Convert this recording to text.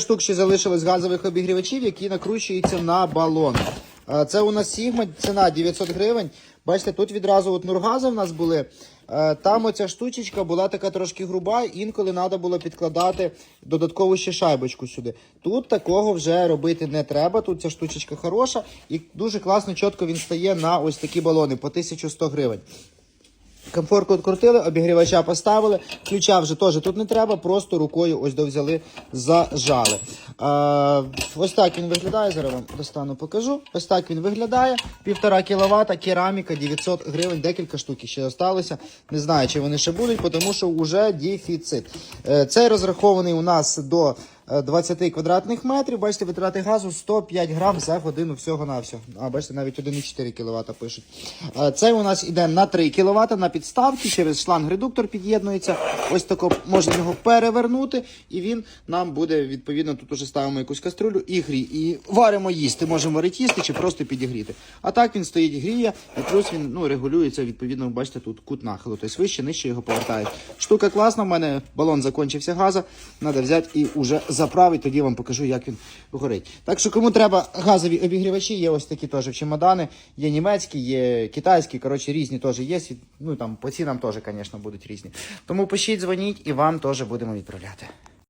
штук ще залишилось газових обігрівачів, які накручуються на балон. Е, Це у нас Sigma, ціна 900 гривень. Бачите, тут відразу от нургази в нас були. Е, Там оця штучечка була така трошки груба, інколи треба було підкладати додаткову ще шайбочку сюди. Тут такого вже робити не треба. Тут ця штучечка хороша і дуже класно, чітко він стає на ось такі балони по 1100 гривень. Комфорку відкрутили, обігрівача поставили, ключа вже теж тут не треба, просто рукою ось довзяли, зажали. Е, ось так він виглядає, зараз вам достану покажу. Ось так він виглядає. Півтора кіловата, кераміка, 900 гривень, декілька штук ще залишилося. Не знаю, чи вони ще будуть, тому що вже дефіцит. Е, цей розрахований у нас до 20 квадратних метрів. Бачите, витрати газу 105 грам за годину всього-навсього. А бачите, навіть 1,4 кВт пишуть. Е, Цей у нас іде на 3 кВт на підставці, через шланг-редуктор під'єднується. Ось тако можна його перевернути, і він нам буде відповідно. Тут уже ставимо якусь каструлю і грі. І варимо їсти. Можемо варити їсти чи просто підігріти. А так він стоїть, гріє, і плюс він ну, регулюється. Відповідно, бачите, тут кут нахилу. Тобто вище, нижче його повертають. Штука класна. У мене балон закінчився газа. Треба взяти і вже заправити. Тоді вам покажу, як він горить. Так що, кому треба газові обігрівачі, є ось такі теж чемодани. Є німецькі, є китайські. Коротше, різні теж є. Ну там по цінам теж, звісно, будуть різні. Тому пишіть, дзвоніть і вам теж будемо відправляти.